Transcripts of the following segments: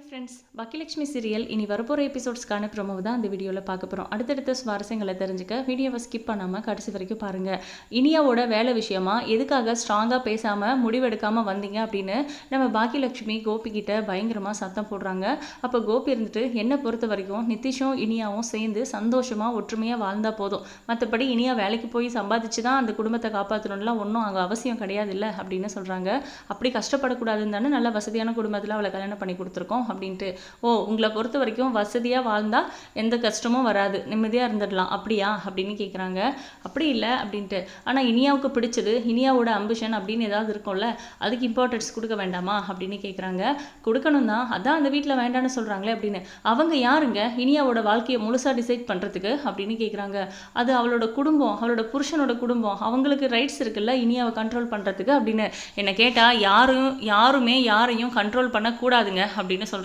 Hi friends வக்கிலட்சுமி serial இனி வரப்போகிற எபிசோட்ஸ்க்கான promo தான் அந்த வீடியோவில் பார்க்க போகிறோம் அடுத்தடுத்த சுவாரஸ்யங்களை தெரிஞ்சுக்க வீடியோவை ஸ்கிப் பண்ணாமல் கடைசி வரைக்கும் பாருங்கள் இனியாவோட வேலை விஷயமா எதுக்காக ஸ்ட்ராங்காக பேசாமல் முடிவெடுக்காமல் வந்தீங்க அப்படின்னு நம்ம பாக்கியலட்சுமி கோபிக்கிட்ட பயங்கரமாக சத்தம் போடுறாங்க. அப்போ கோபி இருந்துட்டு என்னை பொறுத்த வரைக்கும் நிதிஷும் இனியாவும் சேர்ந்து சந்தோஷமாக ஒற்றுமையாக வாழ்ந்தால் போதும். மற்றபடி இனியா வேலைக்கு போய் சம்பாதிச்சு தான் அந்த குடும்பத்தை காப்பாற்றணும்லாம் ஒன்றும் அங்கே அவசியம் கிடையாது இல்லை அப்படின்னு சொல்கிறாங்க அப்படி கஷ்டப்படக்கூடாதுன்னு தானே நல்ல வசதியான குடும்பத்தில் அவளை கல்யாணம் பண்ணி கொடுத்துருக்கோம். அப்படின்ட்டு ஓ உங்களை பொறுத்த வரைக்கும் வசதியாக வாழ்ந்தால் எந்த கஷ்டமும் வராது. நிம்மதியாக இருந்துடலாம். அப்படியா? அப்படின்னு கேட்குறாங்க அப்படி இல்லை. அப்படின்ட்டு. ஆனால் இனியாவுக்கு பிடிச்சது இனியாவோட அம்பிஷன் அப்படின்னு ஏதாவது இருக்கும்ல அதுக்கு இம்பார்ட்டன்ஸ் கொடுக்க வேண்டாமா? அப்படின்னு கேட்குறாங்க கொடுக்கணும் தான். அதான் அந்த வீட்டில் வேண்டாம்னு சொல்கிறாங்களே அப்படின்னு. அவங்க யாருங்க? இனியாவோட வாழ்க்கையை முழுசாக டிசைட் பண்ணுறதுக்கு அப்படின்னு கேட்குறாங்க அது அவளோட குடும்பம் அவளோட புருஷனோட குடும்பம். அவங்களுக்கு ரைட்ஸ் இருக்குல்ல இனியாவை கண்ட்ரோல் பண்ணுறதுக்கு அப்படின்னு. என்னை கேட்டால் யாரும் யாருமே யாரையும் கண்ட்ரோல் பண்ணக்கூடாதுங்க அப்படின்னு சொல்கிறாங்க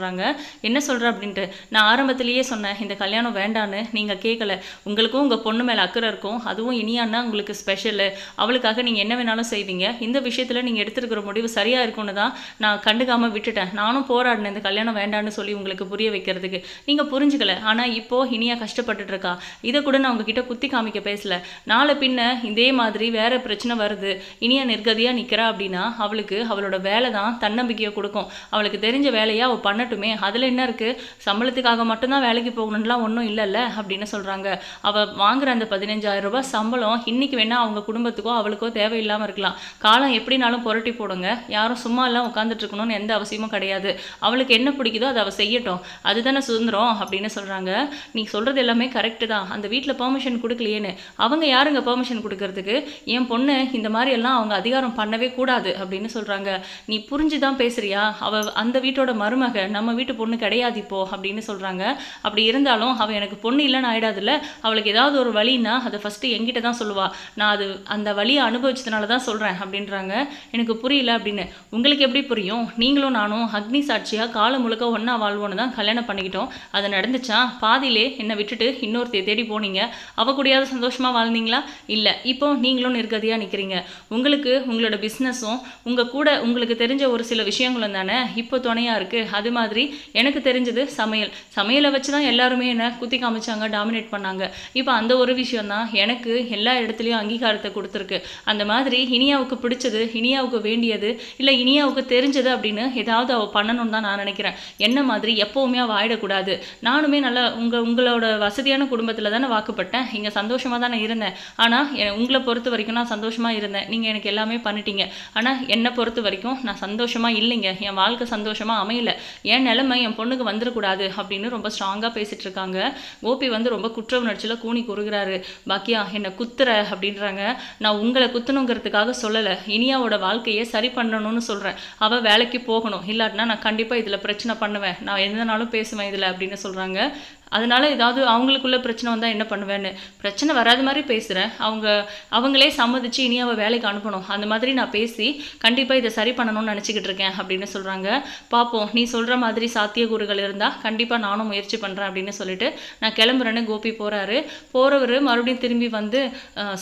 என்ன சொல்கிற அப்படின்ட்டு நான் ஆரம்பத்திலேயே சொன்னேன் இந்த கல்யாணம் வேண்டான்னு நீங்கள் கேட்கல உங்களுக்கும் உங்கள் பொண்ணு மேலே அக்கறை இருக்கும் அதுவும் இனியான்னா உங்களுக்கு ஸ்பெஷலு அவளுக்காக நீங்கள் என்ன வேணாலும் செய்வீங்க. இந்த விஷயத்தில் நீங்கள் எடுத்துருக்கிற முடிவு சரியாக இருக்கும்னு தான் நான் கண்டுக்காமல் விட்டுட்டேன். நானும் போராடினேன் இந்த கல்யாணம் வேண்டான்னு சொல்லி உங்களுக்கு புரிய வைக்கிறதுக்கு. நீங்கள் புரிஞ்சுக்கல. ஆனால் இப்போது இனியா கஷ்டப்பட்டுட்டு இருக்கா. இதை கூட நான் உங்ககிட்ட குத்தி காமிக்க பேசல. நாளை பின்ன இதே மாதிரி வேற பிரச்சனை வருது. இனியா நிர்கதியாக நிற்கிறா அப்படின்னா அவளுக்கு அவளோட வேலை தான் தன்னம்பிக்கையை கொடுக்கும். அவளுக்கு தெரிஞ்ச வேலையை அவள் பண்ண பண்ணட்டுமே அதில் என்ன இருக்குது சம்பளத்துக்காக மட்டும்தான் வேலைக்கு போகணும்லாம் ஒன்றும் இல்லைல்ல அப்படின்னு சொல்கிறாங்க அவள் வாங்குற அந்த பதினஞ்சாயிரம் ரூபாய் சம்பளம் இன்றைக்கி வேணால் அவங்க குடும்பத்துக்கோ அவளுக்கோ தேவையில்லாமல் இருக்கலாம். காலம் எப்படினாலும் புரட்டி போடுங்க. யாரும் சும்மா எல்லாம் உட்காந்துட்டு இருக்கணும்னு எந்த அவசியமும் கிடையாது. அவளுக்கு என்ன பிடிக்குதோ அதை அவள் செய்யட்டும். அதுதானே சுதந்திரம் அப்படின்னு சொல்கிறாங்க நீ சொல்கிறது எல்லாமே கரெக்டு தான். அந்த வீட்டில் பெர்மிஷன் கொடுக்கலையேன்னு. அவங்க யாருங்க பெர்மிஷன் கொடுக்கறதுக்கு? என் பொண்ணு இந்த மாதிரி எல்லாம் அவங்க அதிகாரம் பண்ணவே கூடாது அப்படின்னு சொல்கிறாங்க நீ புரிஞ்சு தான் பேசுறியா? அவள் அந்த வீட்டோட மருமக. நம்ம வீட்டு பொண்ணு கிடையாது இப்போ அப்படின்னு சொல்கிறாங்க அப்படி இருந்தாலும் அவள் எனக்கு பொண்ணு இல்லைன்னு ஆயிடாதுல்ல? அவளுக்கு ஏதாவது ஒரு வழின்னா அதை ஃபஸ்ட்டு என்கிட்ட தான் சொல்லுவாள் நான் அது அந்த வழியை அனுபவிச்சதுனால தான் சொல்கிறேன் அப்படின்றாங்க. எனக்கு புரியல அப்படின்னு. உங்களுக்கு எப்படி புரியும்? நீங்களும் நானும் அக்னி சாட்சியாக காலம் முழுக்க ஒன்றா வாழ்வோன்னு தான் கல்யாணம் பண்ணிக்கிட்டோம். அது நடந்துச்சா? பாதியிலே என்னை விட்டுட்டு இன்னொருத்தைய தேடி போனீங்க. அவ கூடயாவது சந்தோஷமாக வாழ்ந்தீங்களா? இல்லை இப்போ நீங்களும் நிர்கதியாக நிற்கிறீங்க உங்களுக்கு உங்களோட பிஸ்னஸும் உங்கள் கூட உங்களுக்கு தெரிஞ்ச ஒரு சில விஷயங்களும் தானே இப்போ துணையாக இருக்குது அது மாதிரி எனக்கு தெரிஞ்சது சமையல். சமையலை வச்சு தான் எல்லாருமே என்ன குத்தி காமிச்சாங்க டாமினேட் பண்ணாங்க. இப்போ அந்த ஒரு விஷயம் தான் எனக்கு எல்லா இடத்துலையும் அங்கீகாரத்தை கொடுத்துருக்கு. அந்த மாதிரி இனியாவுக்கு பிடிச்சது இனியாவுக்கு வேண்டியது இல்லை இனியாவுக்கு தெரிஞ்சது அப்படின்னு ஏதாவது அவள் பண்ணணும்னு தான் நான் நினைக்கிறேன். என்ன மாதிரி எப்போவுமே அவள் ஆயிடக்கூடாது. நானுமே நல்லா உங்கள் உங்களோட வசதியான குடும்பத்தில் தானே வாக்குப்பட்டேன். இங்கே சந்தோஷமாக தானே இருந்தேன். ஆனால் உங்களை பொறுத்த வரைக்கும் நான் சந்தோஷமாக இருந்தேன். நீங்கள் எனக்கு எல்லாமே பண்ணிட்டீங்க. ஆனால் என்னை பொறுத்த வரைக்கும் நான் சந்தோஷமாக இல்லைங்க. என் வாழ்க்கை சந்தோஷமாக அமையலை. என் நிலைமை என் பொண்ணுக்கு வந்துடக்கூடாது அப்படின்னு ரொம்ப ஸ்ட்ராங்காக பேசிகிட்டு இருக்காங்க கோபி வந்து ரொம்ப குற்ற உணர்ச்சியில் கூனி குறுகிறாரு. பாக்கியா என்னை குத்துற அப்படின்றாங்க. நான் உங்களை குத்தணுங்கிறதுக்காக சொல்லலை. இனியாவோட வாழ்க்கையை சரி பண்ணணும்னு சொல்கிறேன் அவள் வேலைக்கு போகணும். இல்லாட்டினா நான் கண்டிப்பாக இதில் பிரச்சனை பண்ணுவேன். நான் எந்த நாளும் பேசுவேன் இதில் அப்படின்னு சொல்கிறாங்க அதனால ஏதாவது அவங்களுக்குள்ள பிரச்சனை வந்தால் என்ன பண்ணுவேன்னு. பிரச்சனை வராத மாதிரி பேசுகிறேன் அவங்க அவங்களே சம்மதிச்சு இனி அவள் வேலைக்கு அனுப்பணும். அந்த மாதிரி நான் பேசி கண்டிப்பாக இதை சரி பண்ணணும்னு நினச்சிக்கிட்டு இருக்கேன் அப்படின்னு சொல்கிறாங்க பார்ப்போம் நீ சொல்கிற மாதிரி சாத்தியக்கூறுகள் இருந்தால் கண்டிப்பாக நானும் முயற்சி பண்ணுறேன் அப்படின்னு சொல்லிட்டு நான் கிளம்புறேன்னு கோபி போகிறாரு போகிறவர் மறுபடியும் திரும்பி வந்து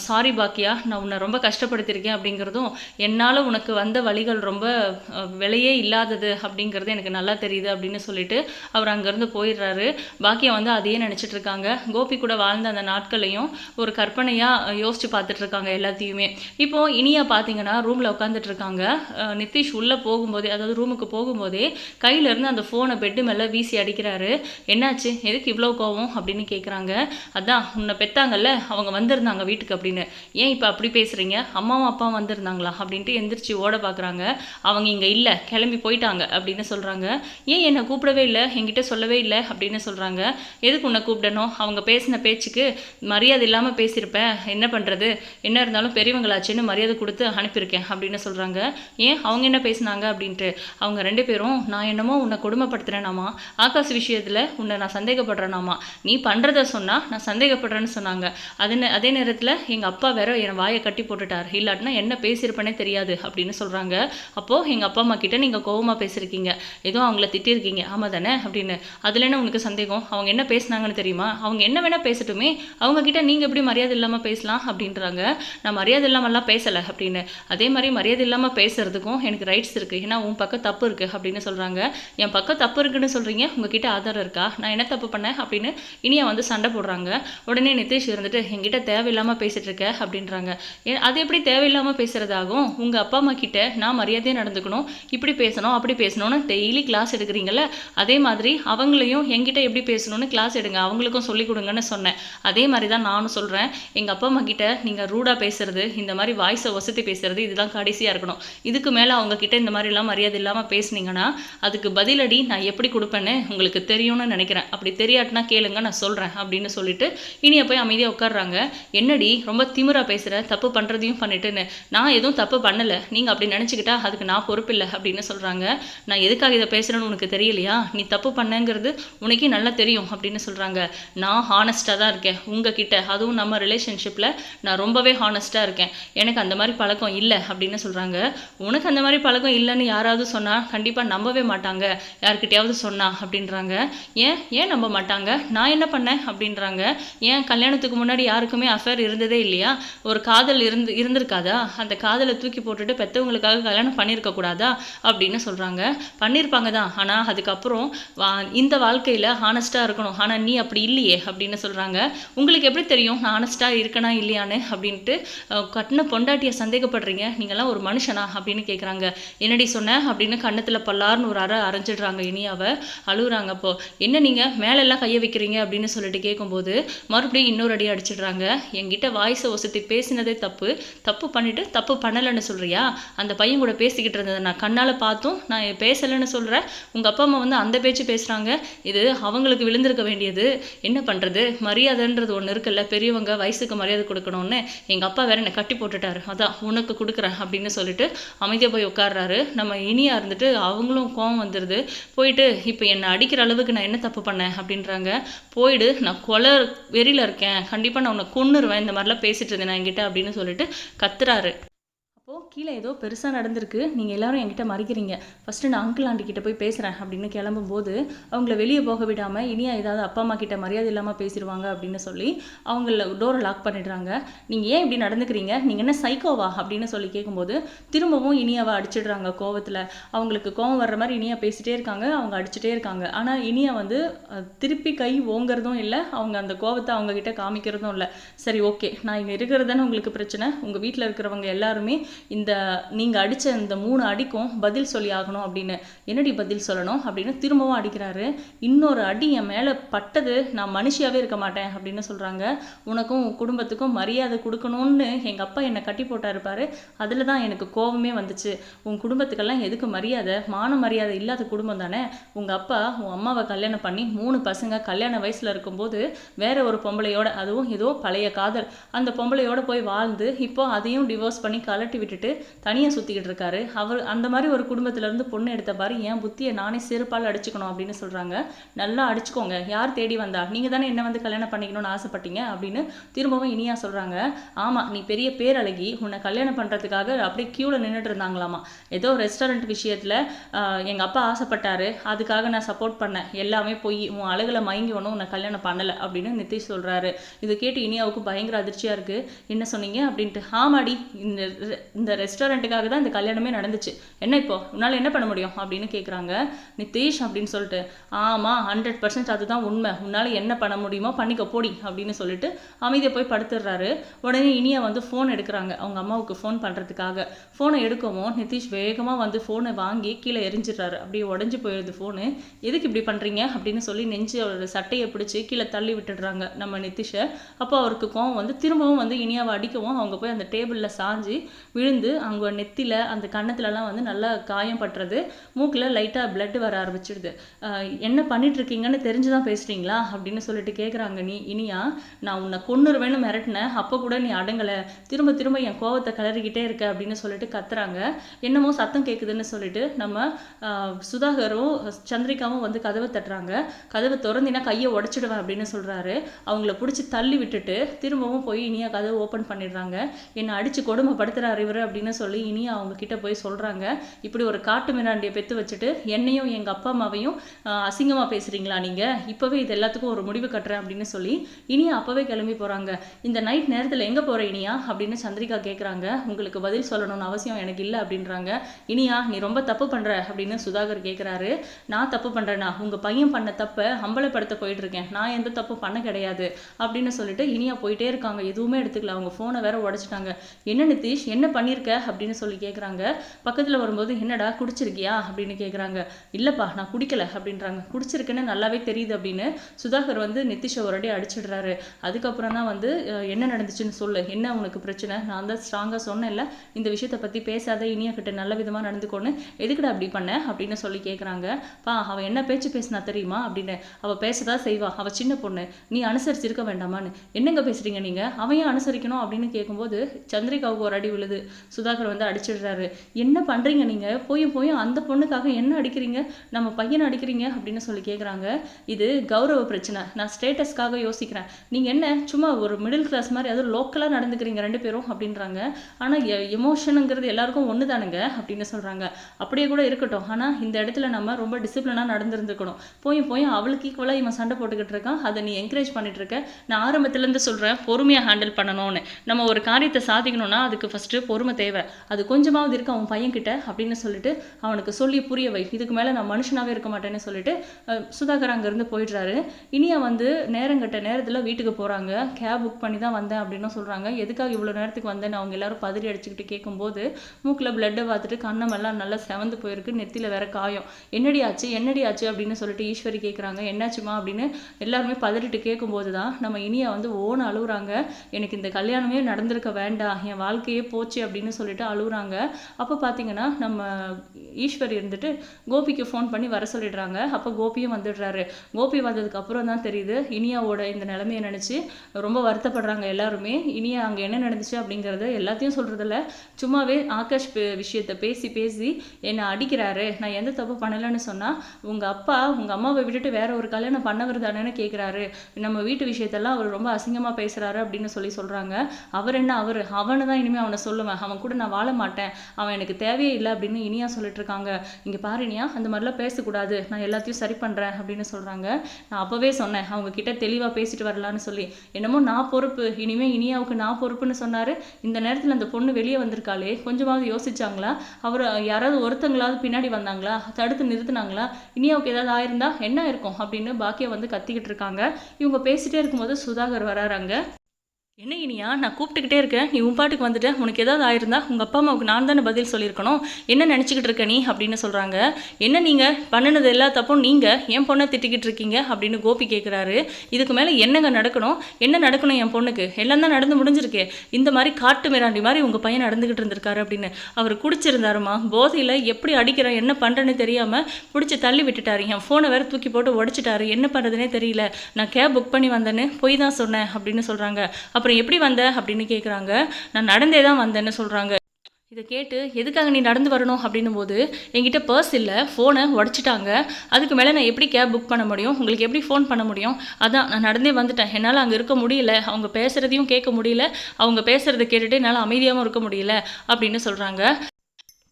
சாரி பாக்கியா நான் உன்னை ரொம்ப கஷ்டப்படுத்தியிருக்கேன் அப்படிங்கிறதும் என்னால் உனக்கு வந்த வழிகள் ரொம்ப விலையே இல்லாதது அப்படிங்கிறது எனக்கு நல்லா தெரியுது அப்படின்னு சொல்லிட்டு அவர் அங்கேருந்து போயிடுறாரு. பாக்கியா வந்து அதையே நினச்சிட்டு இருக்காங்க. கோபி கூட வாழ்ந்த அந்த நாட்களையும் ஒரு கற்பனையாக யோசிச்சு பார்த்துட்டு இருக்காங்க எல்லாத்தையுமே. இப்போ இனியா பார்த்தீங்கன்னா ரூமில் உட்காந்துட்டு இருக்காங்க. நிதிஷ் உள்ளே போகும்போதே அதாவது ரூமுக்கு போகும்போதே கையில இருந்து அந்த ஃபோனை பெட்டு மேலே வீசி அடிக்கிறாரு. என்னாச்சு? எதுக்கு இவ்வளோ கோவம்? அப்படின்னு கேட்குறாங்க அதான் உன்னை பெத்தாங்கல்ல அவங்க வந்திருந்தாங்க வீட்டுக்கு அப்படின்னு. ஏன் இப்போ அப்படி பேசுகிறீங்க அம்மாவும் அப்பாவும் வந்திருந்தாங்களா? அப்படின்ட்டு எந்திரிச்சு ஓட பார்க்குறாங்க அவங்க இங்கே இல்லை கிளம்பி போயிட்டாங்க அப்படின்னு சொல்கிறாங்க ஏன் என்னை கூப்பிடவே இல்லை? என்கிட்ட சொல்லவே இல்லை? அப்படின்னு சொல்கிறாங்க எதுக்கு உன்னை கூப்பிடணும்? அவங்க பேசின பேச்சுக்கு மரியாதை இல்லாமல் பேசியிருப்பேன். என்ன பண்ணுறது என்ன இருந்தாலும் பெரியவங்களாச்சுன்னு மரியாதை கொடுத்து அனுப்பியிருக்கேன் அப்படின்னு சொல்கிறாங்க ஏன்? அவங்க என்ன பேசுனாங்க அப்படின்ட்டு. அவங்க ரெண்டு பேரும் நான் என்னமோ உன்னை கொடுமைப்படுத்துகிறேனாமா ஆகாஷ் விஷயத்தில் உன்னை நான் சந்தேகப்படுறேனாமா? நீ பண்ணுறத சொன்னால் நான் சந்தேகப்படுறேன்னு சொன்னாங்க. அதே அதே நேரத்தில் எங்கள் அப்பா வேற என் வாயை கட்டி போட்டுட்டார். இல்லாட்டினா என்ன பேசியிருப்பேனே தெரியாது அப்படின்னு சொல்கிறாங்க அப்போது எங்கள் அப்பா அம்மா கிட்ட நீங்கள் கோபமாக பேசியிருக்கீங்க. ஏதோ அவங்கள திட்டிருக்கீங்க ஆமாம் தானே? அப்படின்னு. அதில் என்ன உனக்கு சந்தேகம்? அவங்க என்ன பேசுனாங்கன்னு தெரியுமா? அவங்க என்ன வேணால் பேசட்டுமே அவங்கக்கிட்ட நீங்கள் எப்படி மரியாதை இல்லாமல் பேசலாம் அப்படின்றாங்க. நான் மரியாதை இல்லாமல்லாம் பேசலை அப்படின்னு. அதே மாதிரி மரியாதை இல்லாமல் பேசுறதுக்கும் எனக்கு ரைட்ஸ் இருக்குது ஏன்னா உன் பக்கம் தப்பு இருக்குது அப்படின்னு சொல்கிறாங்க என் பக்கம் தப்பு இருக்குன்னு சொல்கிறீங்க உங்ககிட்ட ஆதாரம் இருக்கா? நான் என்ன தப்பு பண்ணேன் அப்படின்னு இனியா வந்து சண்டை போடுறாங்க. உடனே நிதிஷ் இருந்துட்டு என்கிட்ட தேவையில்லாமல் பேசிட்டு இருக்க அப்படின்றாங்க. அது எப்படி தேவையில்லாமல் பேசுகிறதாகும் உங்கள் அப்பா அம்மா கிட்ட நான் மரியாதையாக நடந்துக்கணும். இப்படி பேசணும் அப்படி பேசணும்னு டெய்லி கிளாஸ் எடுக்கிறீங்கல்ல? அதே மாதிரி அவங்களையும் என்கிட்ட எப்படி பேசணும்னு கிளாஸ் எடுங்க அவங்களுக்கும் சொல்லிக் கொடுங்கன்னு சொன்னேன். அதே மாதிரி தான் நானும் சொல்கிறேன் எங்கள் அப்பா அம்மா கிட்ட நீங்கள் ரூடாக பேசுறது இந்த மாதிரி வாய்ஸை வசதி பேசுறது இதுதான் கடைசியாக இருக்கணும். இதுக்கு மேலே அவங்க கிட்ட இந்த மாதிரிலாம் மரியாதை இல்லாமல் பேசுனீங்கன்னா அதுக்கு பதிலடி நான் எப்படி கொடுப்பேன்னு உங்களுக்கு தெரியும்னு நினைக்கிறேன். அப்படி தெரியாட்டினா கேளுங்க நான் சொல்கிறேன் அப்படின்னு சொல்லிட்டு இனிய போய் அமைதியாக உட்காடுறாங்க என்னடி ரொம்ப திமிரா பேசுகிற தப்பு பண்ணுறதையும் பண்ணிட்டுன்னு. நான் எதுவும் தப்பு பண்ணலை. நீங்கள் அப்படி நினச்சிக்கிட்டா அதுக்கு நான் பொறுப்பில்லை அப்படின்னு சொல்கிறாங்க நான் எதுக்காக இதை பேசுகிறேன்னு உனக்கு தெரியலையா? நீ தப்பு பண்ணேங்கிறது உனக்கே நல்லா தெரியும். அப்படின்னு சொல்கிறாங்க நான் ஹானஸ்ட்டாக தான் இருக்கேன். உங்ககிட்ட அதுவும் நம்ம ரிலேஷன்ஷிப்பில் நான் ரொம்பவே ஹானஸ்ட்டாக இருக்கேன். எனக்கு அந்த மாதிரி பழக்கம் இல்லை அப்படின்னு சொல்கிறாங்க உனக்கு அந்த மாதிரி பழக்கம் இல்லைன்னு யாராவது சொன்னால் கண்டிப்பாக நம்பவே மாட்டாங்க. யார்கிட்டயாவது சொன்னா அப்படின்றாங்க. ஏன்? ஏன் நம்ப மாட்டாங்க? நான் என்ன பண்ணேன்? அப்படின்றாங்க. ஏன்? கல்யாணத்துக்கு முன்னாடி யாருக்குமே அஃபேர் இருந்ததே இல்லையா? ஒரு காதல் இருந்து இருந்திருக்காதா? அந்த காதலை தூக்கி போட்டுட்டு பெற்றவங்களுக்காக கல்யாணம் பண்ணியிருக்க கூடாதா? அப்படின்னு சொல்கிறாங்க பண்ணியிருப்பாங்க தான். ஆனால் அதுக்கப்புறம் வா இந்த வாழ்க்கையில் ஹானஸ்ட்டாக இருக்கணும் ஆனால் நீ அப்படி இல்லையே அப்படின்னு சொல்கிறாங்க உங்களுக்கு எப்படி தெரியும்? நான் ஆனஸ்ட்டாக இருக்கனா இல்லையான்னு அப்படின்ட்டு கட்டின பொண்டாட்டியை சந்தேகப்படுறீங்க. நீங்களாம் ஒரு மனுஷனா அப்படின்னு கேட்குறாங்க என்னடி சொன்னேன் அப்படின்னு கண்ணத்தில் பல்லார்னு ஒரு அற அரைஞ்சிடுறாங்க இனியாவை. அழுகுறாங்க அப்போ என்ன நீங்கள் மேலெல்லாம் கையை வைக்கிறீங்க? அப்படின்னு சொல்லிட்டு கேட்கும்போது மறுபடியும் இன்னொரு அடி அடிச்சிடுறாங்க. என்கிட்ட வாய்ஸை ஒசத்தி பேசினதே தப்பு. தப்பு பண்ணிட்டு தப்பு பண்ணலைன்னு சொல்றியா? அந்த பையன் கூட பேசிக்கிட்டு இருந்ததை நான் கண்ணால் பார்த்தும். நான் பேசலைன்னு சொல்கிறேன் உங்கள் அப்பா அம்மா வந்து அந்த பேச்சு பேசுகிறாங்க இது அவங்களுக்கு இருந்திருக்க வேண்டியது. என்ன பண்ணுறது மரியாதைன்றது ஒன்று இருக்குல்ல. பெரியவங்க வயசுக்கு மரியாதை கொடுக்கணும்னு எங்கள் அப்பா வேற என்னை கட்டி போட்டுட்டாரு. அதான் உனக்கு கொடுக்குறேன் அப்படின்னு சொல்லிட்டு அமைதியாக போய் உட்கார்றாரு. நம்ம இனியாக இருந்துட்டு அவங்களும் கோவம் வந்துடுது போயிட்டு இப்போ என்னை அடிக்கிற அளவுக்கு நான் என்ன தப்பு பண்ணேன்? அப்படின்றாங்க. போயிடு நான் கொலை வெறியில் இருக்கேன். கண்டிப்பாக நான் உன்னை கொன்னுருவேன். இந்த மாதிரிலாம் பேசிட்டு இருந்தேன் நான் என்கிட்ட அப்படின்னு சொல்லிட்டு கத்துறாரு. அப்போது கீழே ஏதோ பெருசாக நடந்திருக்கு. நீங்கள் எல்லோரும் என்கிட்ட மறைக்கிறீங்க. ஃபஸ்ட்டு நான் அங்கிள் ஆண்டி கிட்ட போய் பேசுகிறேன் அப்படின்னு கிளம்பும்போது அவங்கள வெளியே போக விடாமல் இனியா ஏதாவது அப்பா அம்மா கிட்ட மரியாதை இல்லாமல் பேசிடுவாங்க அப்படின்னு சொல்லி அவங்கள டோரை லாக் பண்ணிடுறாங்க. நீங்கள் ஏன் இப்படி நடந்துக்கிறீங்க? நீங்கள் என்ன சைக்கோவா அப்படின்னு சொல்லி கேட்கும்போது திரும்பவும் இனியாவை அடிச்சிடுறாங்க கோவத்தில். அவங்களுக்கு கோவம் வர்ற மாதிரி இனியா பேசிகிட்டே இருக்காங்க. அவங்க அடிச்சிட்டே இருக்காங்க. ஆனால் இனியா வந்து திருப்பி கை ஓங்குறதும் இல்லை. அவங்க அந்த கோவத்தை அவங்க கிட்ட காமிக்கிறதும் இல்லை. சரி ஓகே நான் இங்கே இருக்கிறது உங்களுக்கு பிரச்சனை. உங்கள் வீட்டில் இருக்கிறவங்க எல்லாருமே இந்த நீங்கள் அடித்த இந்த மூணு அடிக்கும் பதில் சொல்லி ஆகணும் அப்படின்னு. என்னடி பதில் சொல்லணும்? அப்படின்னு திரும்பவும் அடிக்கிறாரு. இன்னொரு அடி என் மேலே பட்டது நான் மனுஷியாவே இருக்க மாட்டேன் அப்படின்னு சொல்கிறாங்க உனக்கும் உன் குடும்பத்துக்கும் மரியாதை கொடுக்கணும்னு எங்கள் அப்பா என்னை கட்டி போட்டாரு பாரு. அதில் தான் எனக்கு கோவமே வந்துச்சு. உன் குடும்பத்துக்கெல்லாம் எதுக்கு மரியாதை? மான மரியாதை இல்லாத குடும்பம் தானே. உங்கள் அப்பா உன் அம்மாவை கல்யாணம் பண்ணி மூணு பசங்க கல்யாண வயசில் இருக்கும்போது வேற ஒரு பொம்பளையோட அதுவும் ஏதோ பழைய காதல். அந்த பொம்பளையோட போய் வாழ்ந்து இப்போ அதையும் டிவோர்ஸ் பண்ணி கலட்டி விட்டுட்டு தனியாக சுற்றிக்கிட்டு இருக்காரு. அவர் அந்த மாதிரி ஒரு குடும்பத்திலேருந்து பொண்ணு எடுத்த பாரு என் புத்தியை நானே செருப்பால் அடிச்சுக்கணும் அப்படின்னு சொல்கிறாங்க நல்லா அடிச்சுக்கோங்க. யார் தேடி வந்தா? நீங்கள் தானே என்ன வந்து கல்யாணம் பண்ணிக்கணும்னு ஆசைப்பட்டீங்க அப்படின்னு திரும்பவும் இனியா சொல்கிறாங்க ஆமாம் நீ பெரிய பேரழகி. உன்னை கல்யாணம் பண்ணுறதுக்காக அப்படியே க்யூவில் நின்றுட்டு இருந்தாங்களாமா? ஏதோ ரெஸ்டாரண்ட் விஷயத்தில் எங்கள் அப்பா ஆசைப்பட்டாரு. அதுக்காக நான் சப்போர்ட் பண்ணேன். எல்லாமே போய் உன் அழகில் மயங்கி ஒன்றும் உன்னை கல்யாணம் பண்ணலை அப்படின்னு நிதிஷ் சொல்கிறாரு இது கேட்டு இனியாவுக்கு பயங்கர அதிர்ச்சியாக இருக்குது என்ன சொன்னீங்க? அப்படின்ட்டு ஆமாடி இந்த இந்த ரெஸ்டாரண்ட்டுக்காக தான் இந்த கல்யாணமே நடந்துச்சு. என்ன இப்போ? உன்னால் என்ன பண்ண முடியும்? அப்படின்னு கேட்குறாங்க நிதிஷ் அப்படின்னு சொல்லிட்டு ஆமாம் ஹண்ட்ரட் பர்சன்ட் அதுதான் உண்மை. உன்னால் என்ன பண்ண முடியுமோ பண்ணிக்க போடி அப்படின்னு சொல்லிட்டு அமைதியை போய் படுத்துடுறாரு உடனே இனியா வந்து ஃபோன் எடுக்கிறாங்க. அவங்க அம்மாவுக்கு ஃபோன் பண்ணுறதுக்காக ஃபோனை எடுக்கவும் நிதிஷ் வேகமாக வந்து ஃபோனை வாங்கி கீழே எரிஞ்சிடுறாரு. அப்படியே உடஞ்சி போயிடுது ஃபோனு எதுக்கு இப்படி பண்ணுறீங்க அப்படின்னு சொல்லி நெஞ்சு அவரோட சட்டையை பிடிச்சி கீழே தள்ளி விட்டுடுறாங்க நம்ம நிதிஷை அப்போ அவருக்கு கோவம் வந்து திரும்பவும் வந்து இனியாவை அடிக்கவும் அவங்க போய் அந்த டேபிளில் சாஞ்சி விழுந்து அவங்க நெத்தியில் அந்த கன்னத்துலலாம் வந்து நல்லா காயம் பட்டுறது மூக்கில் லைட்டாக பிளட் வர ஆரம்பிச்சிடுது. என்ன பண்ணிட்டு இருக்கீங்கன்னு தெரிஞ்சு தான் பேசுகிறீங்களா அப்படின்னு சொல்லிட்டு கேட்குறாங்க நீ இனியா நான் உன்னை கொன்னுருவேன்னு மிரட்டினேன். அப்போ கூட நீ அடங்கலை. திரும்ப திரும்ப என் கோவத்தை கிளறிக்கிட்டே இருக்க அப்படின்னு சொல்லிட்டு கத்துறாங்க. என்னமோ சத்தம் கேட்குதுன்னு சொல்லிட்டு நம்ம சுதாகரும் சந்திரிகாவும் வந்து கதவை தட்டுறாங்க. கதவை திறந்தினா கையை உடச்சிடுவேன் அப்படின்னு சொல்கிறாரு அவங்கள பிடிச்சி தள்ளி விட்டுட்டு திரும்பவும் போய் இனியா கதவை ஓப்பன் பண்ணிடுறாங்க. என்னை அடித்து கொடுமைப்படுத்துகிறாரு இவர். இவர் அப்படின்னு சொல்லி இனி அவங்க கிட்ட போய் சொல்கிறாங்க இப்படி ஒரு காட்டு மிராண்டியை பெற்று வச்சுட்டு என்னையும் எங்கள் அப்பா அம்மாவையும் அசிங்கமாக பேசுகிறீங்களா நீங்கள் இப்போவே இது எல்லாத்துக்கும் ஒரு முடிவு கட்டுறேன் அப்படின்னு சொல்லி இனியா அப்போவே கிளம்பி போகிறாங்க இந்த நைட் நேரத்தில் எங்கே போகிற இனியா? அப்படின்னு சந்திரிகா கேட்குறாங்க உங்களுக்கு பதில் சொல்லணும்னு அவசியம் எனக்கு இல்லை அப்படின்றாங்க. இனியா நீ ரொம்ப தப்பு பண்ணுற அப்படின்னு சுதாகர் கேட்குறாரு நான் தப்பு பண்ணுறேன்னா உங்கள் பையன் பண்ண தப்பை அம்பலப்படுத்த போயிட்டு இருக்கேன் நான் எந்த தப்பும் பண்ண கிடையாது அப்படின்னு சொல்லிட்டு இனியா போயிட்டே இருக்காங்க. எதுவுமே எடுத்துக்கல. அவங்க ஃபோனை வேற உடைச்சிட்டாங்க. என்ன நிதிஷ்? என்ன பண்ணியிருக்க அப்படின்னு சொல்லி கேட்குறாங்க பக்கத்தில் வரும்போது என்னடா குடிச்சிருக்கியா? அப்படின்னு கேட்குறாங்க இல்லைப்பா நான் குடிக்கல அப்படின்றாங்க. குடிச்சிருக்கேன்னு நல்லாவே தெரியுது அப்படின்னு சுதாகர் வந்து நிதிஷை ஒரு அடி அடிச்சிடுறாரு. அதுக்கப்புறம் தான் வந்து என்ன நடந்துச்சுன்னு சொல்லு. என்ன உனக்கு பிரச்சனை? நான் தான் ஸ்ட்ராங்காக சொன்னேன்ல. இந்த விஷயத்தை பற்றி பேசாத இனியா கிட்ட நல்ல விதமாக நடந்துக்கோன்னு. எதுக்குடா அப்படி பண்ண? அப்படின்னு சொல்லி கேட்குறாங்க பா அவள் என்ன பேச்சு பேசினா தெரியுமா? அப்படின்னு. அவள் பேசதான் செய்வா. அவள் சின்ன பொண்ணு. நீ அனுசரிச்சிருக்க வேண்டாமான்னு. என்னங்க பேசுறீங்க நீங்கள் அவன் ஏன் அனுசரிக்கணும்? அப்படின்னு கேட்கும்போது சந்திரிகாவுக்கு ஒரு அடி விழுது. சுதாகர் வந்து அடிச்சிடுறாரு. என்ன பண்ணுறீங்க நீங்கள் போய் போய் அந்த பொண்ணுக்காக என்ன அடிக்கிறீங்க? நம்ம பையனை அடிக்கிறீங்க? அப்படின்னு சொல்லி கேட்குறாங்க இது கௌரவ பிரச்சனை. நான் ஸ்டேட்டஸ்க்காக யோசிக்கிறேன். நீங்கள் என்ன? சும்மா ஒரு மிடில் கிளாஸ் மாதிரி அதுவும் லோக்கலாக நடந்துக்கிறீங்க ரெண்டு பேரும் அப்படின்றாங்க. ஆனால் எமோஷனுங்கிறது எல்லாருக்கும் ஒன்று தானுங்க அப்படின்னு சொல்கிறாங்க அப்படியே கூட இருக்கட்டும். ஆனால் இந்த இடத்துல நம்ம ரொம்ப டிசிப்ளினாக நடந்திருந்துக்கணும். போய் போய் அவளுக்கு ஈக்குவலாக இவன் சண்டை போட்டுக்கிட்டு இருக்கான். அதை நீ என்கரேஜ் பண்ணிட்டு இருக்க நான் ஆரம்பத்துலேருந்து சொல்கிறேன் பொறுமையாக ஹேண்டில் பண்ணணும்னு. நம்ம ஒரு காரியத்தை சாதிக்கணும்னா அதுக்கு ஃபஸ்ட்டு பொறுமை தேவை. அது கொஞ்சமாவது இருக்கு அவன் பையன்கிட்ட அப்படின்னு சொல்லிட்டு அவனுக்கு சொல்லி புரிய வை. இதுக்கு மேலே நான் மனுஷனாகவே இருக்க மாட்டேன்னு சொல்லிட்டு சுதாகர் அங்கேருந்து போயிடுறாரு. இனியா வந்து நேரங்கட்ட நேரத்தில் வீட்டுக்கு போகிறாங்க கேப் புக் பண்ணி தான் வந்தேன் அப்படின்னு சொல்கிறாங்க எதுக்காக இவ்வளோ நேரத்துக்கு வந்தேன்னு அவங்க எல்லாரும் பதறி அடிச்சுக்கிட்டு கேட்கும்போது மூக்கில் பிளட்டை பார்த்துட்டு கண்ணமெல்லாம் நல்லா செவந்து போயிருக்கு. நெத்தியில் வேற காயம். என்னடி ஆச்சு? என்னடி ஆச்சு? அப்படின்னு சொல்லிட்டு ஈஸ்வரி கேட்குறாங்க என்னாச்சுமா? அப்படின்னு எல்லாருமே பதறிட்டு கேட்கும்போது தான் நம்ம இனியா வந்து ஓன அழுகுறாங்க எனக்கு இந்த கல்யாணமே நடந்திருக்க வேண்டாம். என் வாழ்க்கையே போச்சு அப்படின்னு சொல்லிட்டு அழுகுறாங்க. அப்போ பார்த்தீங்கன்னா நம்ம ஈஸ்வர் இருந்துட்டு கோபிக்கு ஃபோன் பண்ணி வர சொல்லிடுறாங்க. அப்போ கோபியும் வந்துடுறாரு. கோபி வந்ததுக்கு அப்புறம் தான் தெரியுது இனியாவோட இந்த நிலைமையை நினச்சி ரொம்ப வருத்தப்படுறாங்க எல்லாருமே. இனியா அங்கே என்ன நடந்துச்சு அப்படிங்கிறத எல்லாத்தையும் சொல்கிறதில்ல சும்மாவே ஆகாஷ் விஷயத்தை பேசி பேசி என்னை அடிக்கிறாரு நான் எந்த தப்பு பண்ணலைன்னு சொன்னால் உங்கள் அப்பா உங்கள் அம்மாவை விட்டுட்டு வேற ஒரு கல்யாணம் பண்ணவர் தானேன்னு கேட்குறாரு நம்ம வீட்டு விஷயத்தெல்லாம் அவர் ரொம்ப அசிங்கமாக பேசுகிறாரு அப்படின்னு சொல்லி சொல்கிறாங்க அவர் என்ன அவர்? அவனை தான் இனிமேல் அவனை சொல்லுவேன். அவன் கூட நான் வாழ மாட்டேன். அவன் எனக்கு தேவையே இல்லை அப்படின்னு இனியா சொல்லிட்டு இருக்காங்க இங்கே பாரு இனியா அந்த மாதிரிலாம் பேசக்கூடாது. நான் எல்லாத்தையும் சரி பண்ணுறேன் அப்படின்னு சொல்கிறாங்க நான் அப்போவே சொன்னேன் அவங்க கிட்ட தெளிவாக பேசிட்டு வரலான்னு சொல்லி. என்னமோ நான் பொறுப்பு. இனிமே இனியாவுக்கு நான் பொறுப்புன்னு சொன்னாரு. இந்த நேரத்தில் அந்த பொண்ணு வெளியே வந்திருக்காளே. கொஞ்சமாவது யோசிச்சாங்களா? அவர் யாராவது ஒருத்தங்களாவது பின்னாடி வந்தாங்களா? தடுத்து நிறுத்தினாங்களா? இனியாவுக்கு ஏதாவது ஆயிருந்தா என்ன இருக்கும்? அப்படின்னு பாக்கியா வந்து கத்திக்கிட்டு இருக்காங்க இவங்க பேசிட்டே இருக்கும்போது சுதாகர் வராறாங்க என்ன இனியா நான் கூப்பிட்டுக்கிட்டே இருக்கேன். நீ உன் பாட்டுக்கு வந்துட்டு. உனக்கு ஏதாவது ஆயிருந்தா உங்கள் அப்பா அம்மாவுக்கு நான் தானே பதில் சொல்லியிருக்கணும். என்ன நினச்சிக்கிட்டு இருக்க நீ அப்படின்னு சொல்கிறாங்க என்ன நீங்கள் பண்ணினது எல்லா தப்பும் நீங்கள் என் பொண்ணை திட்டிக்கிட்டு இருக்கீங்க அப்படின்னு கோபி கேட்குறாரு இதுக்கு மேலே என்னங்க நடக்கணும்? என்ன நடக்கணும் என் பொண்ணுக்கு? எல்லாம் தான் நடந்து முடிஞ்சிருக்கு. இந்த மாதிரி காட்டு மிராண்டி மாதிரி உங்கள் பையன் நடந்துக்கிட்டு இருந்திருக்காரு அப்படின்னு அவர் குடிச்சிருந்தாருமா? போதையில் எப்படி அடிக்கிறேன்? என்ன பண்ணுறேன்னு தெரியாமல் பிடிச்சி தள்ளி விட்டுட்டாரு. என் ஃபோனை வேறு தூக்கி போட்டு உடச்சிட்டாரு. என்ன பண்ணுறதுனே தெரியல. நான் கேப் புக் பண்ணி வந்தேன்னு போய் தான் சொன்னேன் அப்படின்னு சொல்கிறாங்க அப்புறம் எப்படி வந்த அப்படின்னு கேட்குறாங்க நான் நடந்தே தான் வந்தேன்னு சொல்கிறாங்க இதை கேட்டு எதுக்காக நீ நடந்து வரணும்? அப்படின்னும் போது என்கிட்ட பர்ஸ் இல்லை ஃபோனை உடச்சிட்டாங்க. அதுக்கு மேலே நான் எப்படி கேப் புக் பண்ண முடியும்? உங்களுக்கு எப்படி ஃபோன் பண்ண முடியும்? அதான் நான் நடந்தே வந்துட்டேன். என்னால் அங்கே இருக்க முடியல. அவங்க பேசுகிறதையும் கேட்க முடியல. அவங்க பேசுகிறத கேட்டுட்டு என்னால் அமைதியாகவும் இருக்க முடியல அப்படின்னு சொல்கிறாங்க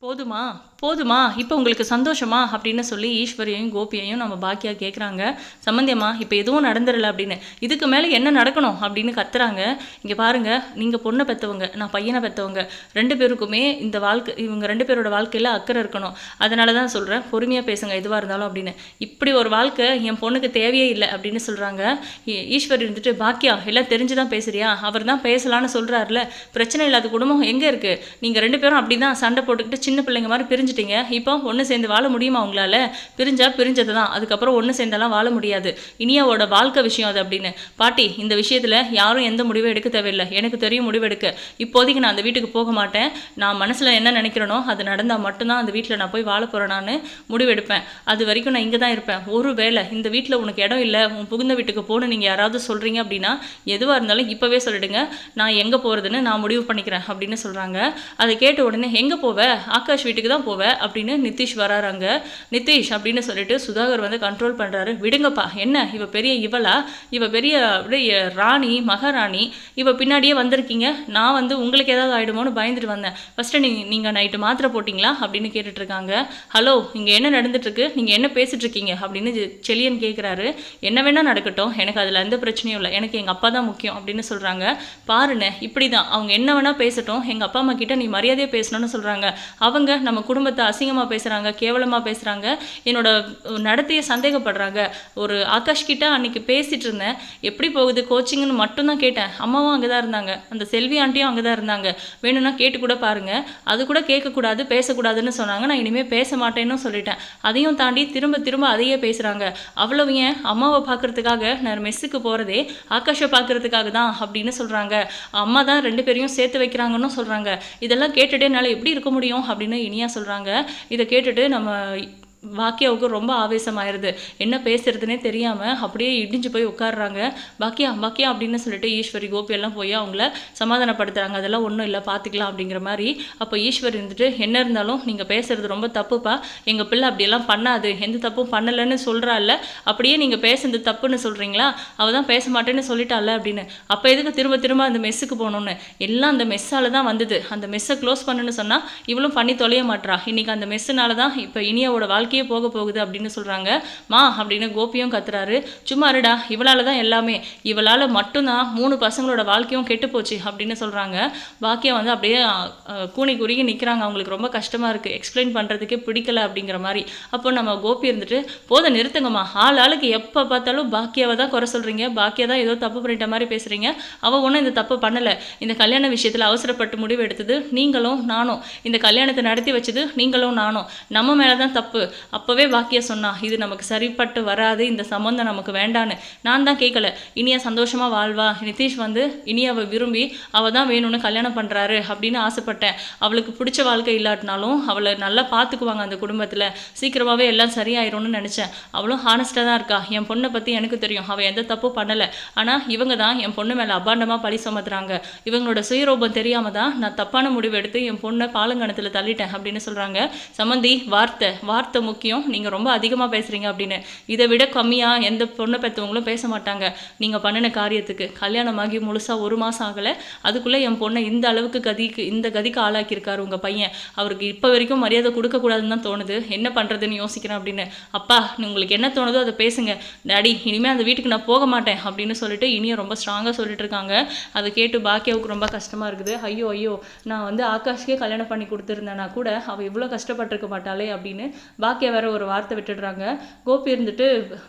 போதுமா? போதுமா? இப்போ உங்களுக்கு சந்தோஷமா? அப்படின்னு சொல்லி ஈஸ்வரியையும் கோபியையும் நம்ம பாக்கியாக கேட்குறாங்க சம்மந்தியம்மா இப்போ எதுவும் நடந்துடல அப்படின்னு. இதுக்கு மேலே என்ன நடக்கணும் அப்படின்னு கத்துறாங்க. இங்கே பாருங்கள் நீங்கள் பொண்ணை பெற்றவங்க நான் பையனை பெற்றவங்க ரெண்டு பேருக்குமே இந்த வாழ்க்கை இவங்க ரெண்டு பேரோட வாழ்க்கையில் அக்கறை இருக்கணும். அதனால தான் சொல்கிறேன் பொறுமையாக பேசுங்க எதுவாக இருந்தாலும் அப்படின்னு. இப்படி ஒரு வாழ்க்கை என் பொண்ணுக்கு தேவையே இல்லை அப்படின்னு சொல்கிறாங்க ஈஸ்வரி இருந்துட்டு பாக்கியா எல்லாம் தெரிஞ்சு தான் பேசுறியா? அவர் தான் பேசலான்னு சொல்கிறாருல பிரச்சனை இல்லாத குடும்பம் எங்கே இருக்குது நீங்கள் ரெண்டு பேரும் அப்படி தான் சண்டை போட்டுக்கிட்டு சின்ன பிள்ளைங்க மாதிரி பிரிஞ்சு பிரிஞ்சிட்டீங்க? இப்போ ஒன்று சேர்ந்து வாழ முடியுமா உங்களால்? பிரிஞ்சா பிரிஞ்சது தான். அதுக்கப்புறம் ஒன்று சேர்ந்தெல்லாம் வாழ முடியாது. இனியாவோட வாழ்க்கை விஷயம் அது அப்படின்னு. பாட்டி இந்த விஷயத்தில் யாரும் எந்த முடிவும் எடுக்க தேவையில்லை. எனக்கு தெரியும் முடிவெடுக்க இப்போதைக்கு நான் அந்த வீட்டுக்கு போக மாட்டேன். நான் மனசில் என்ன நினைக்கிறேனோ அது நடந்தால் மட்டும்தான் அந்த வீட்டில் நான் போய் வாழ போகிறேன் நான் முடிவெடுப்பேன் அது வரைக்கும் நான் இங்கே தான் இருப்பேன். ஒரு வேளை இந்த வீட்டில் உனக்கு இடம் இல்லை உன் புகுந்த வீட்டுக்கு போகணும் நீங்கள் யாராவது சொல்கிறீங்க அப்படின்னா எதுவாக இருந்தாலும் இப்போவே சொல்லிடுங்க. நான் எங்கே போகிறதுன்னு நான் முடிவு பண்ணிக்கிறேன் அப்படின்னு சொல்கிறாங்க அதை கேட்ட உடனே எங்கே போவ? ஆகாஷ் வீட்டுக்கு தான் போவேன் போவ அப்படின்னு நிதிஷ் வராறாங்க நிதிஷ் அப்படின்னு சொல்லிட்டு சுதாகர் வந்து கண்ட்ரோல் பண்ணுறாரு விடுங்கப்பா என்ன? இவ பெரிய இவளா? இவ பெரிய அப்படியே ராணி மகாராணி. இவ பின்னாடியே வந்திருக்கீங்க. நான் வந்து உங்களுக்கு ஏதாவது ஆகிடுமோன்னு பயந்துட்டு வந்தேன். ஃபஸ்ட்டு நீங்கள் நீங்கள் நைட்டு மாத்திரை போட்டிங்களா? அப்படின்னு கேட்டுட்ருக்காங்க. ஹலோ இங்கே என்ன நடந்துட்டுருக்கு நீங்கள் என்ன பேசிகிட்ருக்கீங்க அப்படின்னு செலியன் கேட்குறாரு என்ன வேணால் நடக்கட்டும். எனக்கு அதில் எந்த பிரச்சனையும் இல்லை. எனக்கு எங்கள் அப்பா தான் முக்கியம் அப்படின்னு சொல்கிறாங்க பாருண்ணே இப்படி தான் அவங்க என்ன வேணால் பேசட்டும். எங்கள் அப்பா அம்மா கிட்ட நீ மரியாதையாக பேசணும்னு சொல்கிறாங்க அவங்க நம்ம குடும்பத்தை அசிங்கமாக பேசுகிறாங்க கேவலமாக பேசுகிறாங்க என்னோட நடத்தையை சந்தேகப்படுறாங்க. ஒரு ஆகாஷ் கிட்ட அன்னைக்கு பேசிகிட்டு இருந்தேன். எப்படி போகுது? கோச்சிங்னு மட்டும்தான் கேட்டேன். அம்மாவும் அங்கே தான் இருந்தாங்க. அந்த செல்வி ஆண்டியும் அங்கே தான் இருந்தாங்க. வேணும்னா கேட்டு கூட பாருங்கள் அது கூட கேட்கக்கூடாது பேசக்கூடாதுன்னு சொன்னாங்க. நான் இனிமேல் பேச மாட்டேன்னு சொல்லிட்டேன். அதையும் தாண்டி திரும்ப திரும்ப அதையே பேசுகிறாங்க அவ்வளவு ஏன்? அம்மாவை பார்க்கறதுக்காக நான் மெஸ்ஸுக்கு போகிறதே ஆகாஷை பார்க்கறதுக்காக தான் அப்படின்னு சொல்கிறாங்க அம்மா தான் ரெண்டு பேரையும் சேர்த்து வைக்கிறாங்கன்னு சொல்கிறாங்க இதெல்லாம் கேட்டுட்டு என்னால் எப்படி இருக்க முடியும் அப்படின்னு இனியா சொல்கிறாங்க இதை கேட்டுட்டு நம்ம பாக்கியாவுக்கு ரொம்ப ஆவேசமாயிருது. என்ன பேசுறதுனே தெரியாமல் அப்படியே இடிஞ்சு போய் உட்காடுறாங்க பாக்கியா பாக்கியா அப்படின்னு சொல்லிட்டு ஈஸ்வரி கோபி எல்லாம் போய் அவங்கள சமாதானப்படுத்துகிறாங்க அதெல்லாம் ஒன்றும் இல்லை பார்த்துக்கலாம் அப்படிங்கிற மாதிரி. அப்போ ஈஸ்வரி இருந்துட்டு என்ன இருந்தாலும் நீங்கள் பேசுறது ரொம்ப தப்புப்பா. எங்கள் பிள்ளை அப்படியெல்லாம் பண்ணாது. எந்த தப்பும் பண்ணலைன்னு சொல்கிறாள்ல அப்படியே நீங்கள் பேசுறது தப்புன்னு சொல்கிறீங்களா அவள் தான் பேச மாட்டேன்னு சொல்லிட்டாள் அப்படின்னு. அப்போ எதுக்கு திரும்ப திரும்ப அந்த மெஸ்ஸுக்கு போகணுன்னு எல்லாம் அந்த மெஸ்ஸால் தான் வந்தது. அந்த மெஸ்ஸை க்ளோஸ் பண்ணுன்னு சொன்னால் இவளும் பண்ணி தொலைய மாட்றா. இன்றைக்கி அந்த மெஸ்ஸுனால தான் இப்போ இனியாவோட வாழ்க்கையே போக போகுது அப்படின்னு சொல்கிறாங்க மா அப்படின்னு கோபியும் கத்துறாரு. சும்மா இருடா இவளால் தான் எல்லாமே. இவளால் மட்டும்தான் மூணு பசங்களோட வாழ்க்கையும் கெட்டு போச்சு அப்படின்னு சொல்கிறாங்க பாக்கியம் வந்து அப்படியே கூணி குறுகி நிற்கிறாங்க அவங்களுக்கு ரொம்ப கஷ்டமாக இருக்குது எக்ஸ்பிளைன் பண்ணுறதுக்கே பிடிக்கல அப்படிங்கிற மாதிரி. அப்போ நம்ம கோபி இருந்துட்டு போத நிறுத்துங்கம்மா. ஆள் ஆளுக்கு எப்போ பார்த்தாலும் பாக்கியாவை தான் குறை சொல்கிறீங்க பாக்கியா தான் ஏதோ தப்பு பண்ணிட்ட மாதிரி பேசுகிறீங்க அவள் ஒன்றும் இந்த தப்பு பண்ணலை. இந்த கல்யாண விஷயத்தில் அவசரப்பட்டு முடிவு எடுத்தது நீங்களும் நானும். இந்த கல்யாணத்தை நடத்தி வச்சது நீங்களும் நானும். நம்ம மேலே தான் தப்பு. அப்போவே வாக்கிய சொன்னா இது நமக்கு சரிப்பட்டு வராது இந்த சம்மந்தம் நமக்கு வேண்டான்னு. நான் தான் கேட்கல இனியா சந்தோஷமாக வாழ்வா? நிதிஷ் வந்து இனியாவை விரும்பி அவள் தான் வேணும்னு கல்யாணம் பண்ணுறாரு அப்படின்னு ஆசைப்பட்டேன். அவளுக்கு பிடிச்ச வாழ்க்கை இல்லாட்டினாலும் அவளை நல்லா பார்த்துக்குவாங்க அந்த குடும்பத்தில். சீக்கிரமாகவே எல்லாம் சரியாயிரும்னு நினச்சேன். அவளும் ஹானஸ்ட்டாக தான் இருக்கா. என் பொண்ணை பற்றி எனக்கு தெரியும். அவள் எந்த தப்பும் பண்ணலை. ஆனால் இவங்க தான் என் பொண்ணு மேலே அபாண்டமாக பழி சுமத்துறாங்க. இவங்களோட சுயரூபம் தெரியாமல் தான் நான் தப்பான முடிவு எடுத்து என் பொண்ணை பாலங்கணத்தில் தள்ளிட்டேன் அப்படின்னு சொல்கிறாங்க சம்மந்தி வார்த்தை வார்த்தை முக்கியம். நீங்கள் ரொம்ப அதிகமாக பேசுகிறீங்க அப்படின்னு. இதை விட கம்மியாக எந்த பொண்ணை பெற்றவங்களும் பேச மாட்டாங்க. நீங்கள் பண்ணின காரியத்துக்கு. கல்யாணமாகி முழுசாக ஒரு மாதம் ஆகலை. அதுக்குள்ளே என் பொண்ணை இந்த அளவுக்கு கதிக்கு இந்த கதிக்கு ஆளாக்கியிருக்காரு உங்கள் பையன். அவருக்கு இப்போ வரைக்கும் மரியாதை கொடுக்கக்கூடாதுன்னு தான் தோணுது. என்ன பண்ணுறதுன்னு யோசிக்கிறேன் அப்படின்னு. அப்பா நீ உங்களுக்கு என்ன தோணுதோ அதை பேசுங்க. டாடி இனிமேல் அந்த வீட்டுக்கு நான் போக மாட்டேன் அப்படின்னு சொல்லிட்டு இனியும் ரொம்ப ஸ்ட்ராங்காக சொல்லிட்டு இருக்காங்க. அதை கேட்டு பாக்கியாவுக்கு ரொம்ப கஷ்டமாக இருக்குது. ஐயோ ஐயோ நான் வந்து ஆகாஷ்கே கல்யாணம் பண்ணி கொடுத்துருந்தேன்னா கூட அவள் இவ்வளோ கஷ்டப்பட்டிருக்க மாட்டாளே அப்படின்னு பாக்கியா வேற ஒரு வார்த்தை விட்டுடுறாங்க. கோபி இருந்துட்டு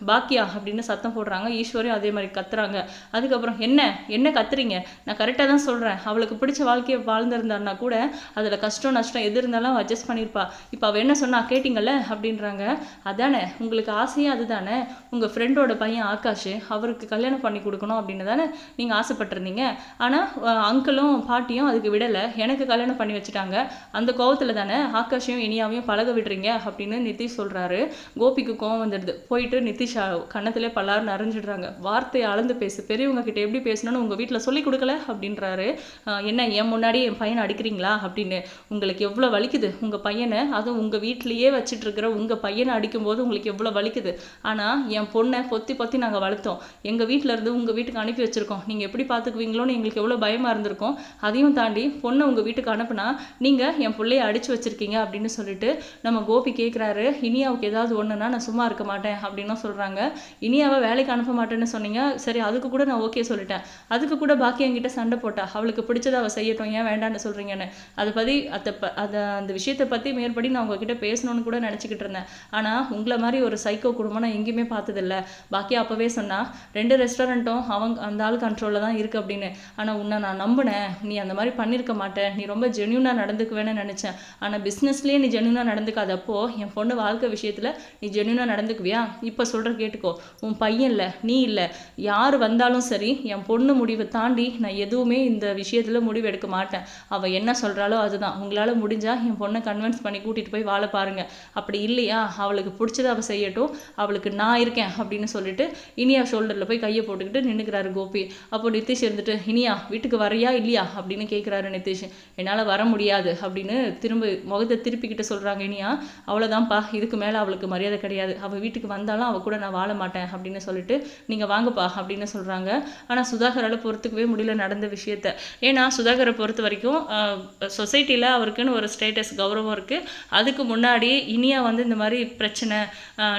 பாக்கியா அப்படின்னு சத்தம் போடுறாங்க. ஈஸ்வரியும் அதே மாதிரி கத்துறாங்க. அதுக்கப்புறம் என்ன? என்ன கத்துறீங்க? நான் கரெக்டாக தான் சொல்கிறேன் அவளுக்கு பிடிச்ச வாழ்க்கையை வாழ்ந்திருந்தான்னா கூட அதில் கஷ்டம் நஷ்டம் எது இருந்தாலும் அட்ஜஸ்ட் பண்ணியிருப்பா இப்போ அவள் என்ன சொன்னா கேட்டிங்கல்ல? அப்படின்றாங்க. அதானே உங்களுக்கு ஆசையே அதுதானே? உங்கள் ஃப்ரெண்டோட பையன் ஆகாஷ் அவருக்கு கல்யாணம் பண்ணி கொடுக்கணும் அப்படின்னு தானே நீங்கள் ஆசைப்பட்டிருந்தீங்க. ஆனால் அங்கிளும் பாட்டியும் அதுக்கு விடலை. எனக்கு கல்யாணம் பண்ணி வச்சுட்டாங்க. அந்த கோவத்தில் தானே ஆகாஷையும் இனியாவையும் பழக விடுறீங்க? அப்படின்னு நிதிஷ் சொல்கிறாரு கோபிக்கு கோவம் வந்துடுது. போயிட்டு நிதிஷ் கண்ணத்திலே பல்லாரும் நிறைஞ்சிடுறாங்க வார்த்தையை அளந்து பேசு. பெரியவங்க கிட்ட எப்படி பேசணும்னு உங்கள் வீட்டில் சொல்லிக் கொடுக்கல? அப்படின்றாரு. என்ன என் முன்னாடி என் பையனை அடிக்கிறீங்களா? அப்படின்னு. உங்களுக்கு எவ்வளோ வலிக்குது? உங்கள் பையனை அதுவும் உங்கள் வீட்டிலேயே வச்சிட்டு இருக்கிற உங்கள் பையனை அடிக்கும்போது உங்களுக்கு எவ்வளோ வலிக்குது? ஆனால் என் பொண்ணை பொத்தி பொத்தி நாங்கள் வளர்த்தோம். எங்கள் வீட்டில் இருந்து உங்கள் வீட்டுக்கு அனுப்பி வச்சுருக்கோம். நீங்கள் எப்படி பார்த்துக்குவீங்களோன்னு எங்களுக்கு எவ்வளோ பயமாக இருந்திருக்கும். அதையும் தாண்டி பொண்ணை உங்கள் வீட்டுக்கு அனுப்புனா நீங்கள் என் பிள்ளைய அடிச்சு வச்சிருக்கீங்க அப்படின்னு சொல்லிட்டு நம்ம கோபி கேட்குறாரு இனியாவுக்கு ஏதாவது ஒன்றுனா நான் சும்மா இருக்க மாட்டேன் அப்படின்னும் சொல்கிறாங்க இனியாவை வேலைக்கு அனுப்ப மாட்டேன்னு சொன்னீங்க. சரி அதுக்கு கூட நான் ஓகே சொல்லிட்டேன். அதுக்கு கூட பாக்கி என்கிட்ட சண்டை போட்டா அவளுக்கு பிடிச்சதை அவள் செய்யட்டும். ஏன் வேண்டான்னு சொல்கிறீங்கன்னு அதை பற்றி அதை ப அதை அந்த விஷயத்தை பற்றி மேற்படி நான் உங்ககிட்ட பேசணும்னு கூட நினச்சிக்கிட்டு இருந்தேன். ஆனால் உங்களை மாதிரி ஒரு சைக்கோ குடும்பம் நான் எங்கேயுமே பார்த்ததில்ல. பாக்கி அப்போவே சொன்னா ரெண்டு ரெஸ்டாரண்ட்டும் அவங்க அந்த ஆள் கண்ட்ரோலில் தான் இருக்குது அப்படின்னு. ஆனால் உன்னை நான் நம்பினேன். நீ அந்த மாதிரி பண்ணியிருக்க மாட்டேன். நீ ரொம்ப ஜென்யூனாக நடந்துக்குவேன்னு நினச்சேன். ஆனால் பிஸ்னஸ்லேயே நீ ஜென்யூனாக நடந்துக்காதப்போ என் பொண்ணு கொண்டு வாழ்க்கை விஷயத்தில் நீ ஜென்யூனாக நடந்துக்குவியா? இப்போ சொல்கிற கேட்டுக்கோ. உன் பையன் இல்லை நீ இல்லை. யார் வந்தாலும் சரி என் பொண்ணு முடிவை தாண்டி நான் எதுவுமே இந்த விஷயத்தில் முடிவு எடுக்க மாட்டேன். அவள் என்ன சொல்கிறாளோ அதுதான். உங்களால் முடிஞ்சால் என் பொண்ணை கன்வின்ஸ் பண்ணி கூட்டிகிட்டு போய் வாழ பாருங்கள் அப்படி இல்லையா? அவளுக்கு பிடிச்சதை அவள் செய்யட்டும். அவளுக்கு நான் இருக்கேன் அப்படின்னு சொல்லிட்டு இனியா ஷோல்டரில் போய் கையை போட்டுக்கிட்டு நின்றுக்கிறாரு கோபி. அப்போ நிதிஷ் இருந்துட்டு இனியா வீட்டுக்கு வரையா இல்லையா? அப்படின்னு கேட்குறாரு நிதிஷ் என்னால் வர முடியாது அப்படின்னு திரும்ப முகத்தை திருப்பிக்கிட்டு சொல்கிறாங்க இனியா. அவ்வளோதான்ப்பா இதுக்கு மேலே அவளுக்கு மரியாதை கிடையாது. அவள் வீட்டுக்கு வந்தாலும் அவள் கூட நான் வாழ மாட்டேன் அப்படின்னு சொல்லிட்டு நீங்கள் வாங்கப்பா அப்படின்னு சொல்கிறாங்க ஆனால் சுதாகரால் பொறுத்துக்கவே முடியல நடந்த விஷயத்த. ஏன்னா சுதாகரை பொறுத்த வரைக்கும் சொசைட்டியில் அவருக்குன்னு ஒரு ஸ்டேட்டஸ் கௌரவம் இருக்குது அதுக்கு முன்னாடி இனியா வந்து இந்த மாதிரி பிரச்சனை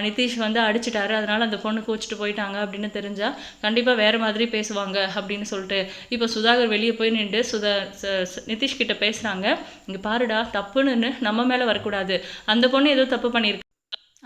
நிதிஷ் வந்து அடிச்சிட்டாரு. அதனால் அந்த பொண்ணு கோச்சிட்டு போயிட்டாங்க அப்படின்னு தெரிஞ்சால் கண்டிப்பாக வேறு மாதிரி பேசுவாங்க அப்படின்னு சொல்லிட்டு. இப்போ சுதாகர் வெளியே போய் நின்று சுதா நிதிஷ்கிட்ட பேசுகிறாங்க இங்கே பாருடா தப்புன்னு நம்ம மேலே வரக்கூடாது. அந்த பொண்ணு ஏதோ தப்பு பண்ணியிருக்கு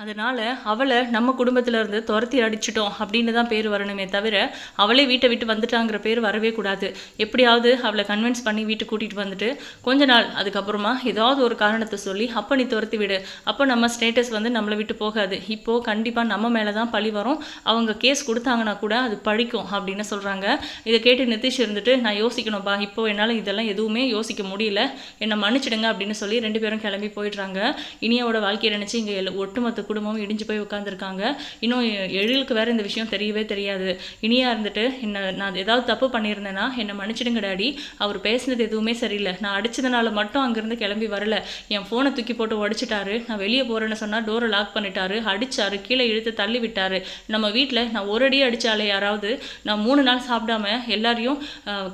அதனால் அவளை நம்ம குடும்பத்தில் இருந்து துரத்தி அடிச்சிட்டோம் அப்படின்னு தான் பேர் வரணுமே தவிர அவளே வீட்டை விட்டு வந்துட்டாங்கிற பேர் வரவே கூடாது. எப்படியாவது அவளை கன்வின்ஸ் பண்ணி வீட்டுக்கு கூட்டிகிட்டு வந்துட்டு கொஞ்ச நாள் அதுக்கப்புறமா ஏதாவது ஒரு காரணத்தை சொல்லி அப்போ நீ துரத்தி விடு. அப்போ நம்ம ஸ்டேட்டஸ் வந்து நம்மளை விட்டு போகாது. இப்போது கண்டிப்பாக நம்ம மேலே தான் பழி வரும். அவங்க கேஸ் கொடுத்தாங்கன்னா கூட அது பழிக்கும் அப்படின்னு சொல்கிறாங்க இதை கேட்டு நிதிஷ் இருந்துட்டு நான் யோசிக்கணும்ப்பா இப்போ என்னால் இதெல்லாம் எதுவுமே யோசிக்க முடியல. என்னை மன்னிச்சிடுங்க அப்படின்னு சொல்லி ரெண்டு பேரும் கிளம்பி போயிடுறாங்க. இனியோட வாழ்க்கையை நினச்சி இங்கே ஒட்டுமொத்த குடும்பமும் இடிஞ்சு போய் உட்காந்துருக்காங்க இன்னும் எழிலுக்கு வேறு இந்த விஷயம் தெரியவே தெரியாது. இனியா இருந்துட்டு என்ன நான் ஏதாவது தப்பு பண்ணியிருந்தேன்னா என்னை மன்னிச்சிடுங்க டாடி. அவர் பேசினது எதுவுமே சரியில்லை. நான் அடிச்சதுனால மட்டும் அங்கேருந்து கிளம்பி வரல. என் ஃபோனை தூக்கி போட்டு உடச்சிட்டாரு நான் வெளியே போகிறேன்னு சொன்னால் டோரை லாக் பண்ணிட்டாரு. அடிச்சாரு. கீழே இழுத்து தள்ளி விட்டாரு. நம்ம வீட்டில் நான் ஒரு அடி அடித்தாலே யாராவது நான் மூணு நாள் சாப்பிடாம எல்லாரையும்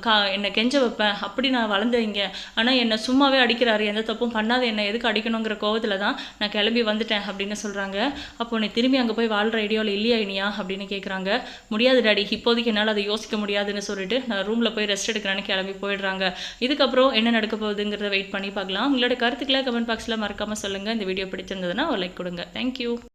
கா என்னை கெஞ்ச வைப்பேன். அப்படி நான் வளர்ந்தவங்க ஆனால் என்னை சும்மாவே அடிக்கிறாரு. எந்த தப்பும் பண்ணாத. என்னை எதுக்கு அடிக்கணுங்கிற கோவத்தில் தான் நான் கிளம்பி வந்துட்டேன் அப்படின்னு சொல்கிறாங்க கேட்குறாங்க அப்போ நீ திரும்பி அங்கே போய் வாழ்கிற ஐடியாவில் இல்லையா இனியா? அப்படின்னு கேட்குறாங்க முடியாது டாடி இப்போதைக்கு என்னால் அதை யோசிக்க முடியாதுன்னு சொல்லிட்டு நான் ரூமில் போய் ரெஸ்ட் எடுக்கிறேன்னு கிளம்பி போயிடுறாங்க. இதுக்கப்புறம் என்ன நடக்க போகுதுங்கிறத வெயிட் பண்ணி பார்க்கலாம். உங்களோட கருத்துக்களை கமெண்ட் பாக்ஸில் மறக்காமல் சொல்லுங்கள் இந்த வீடியோ பிடிச்சிருந்ததுன்னா ஒரு லைக் கொடுங்க. தேங்க்யூ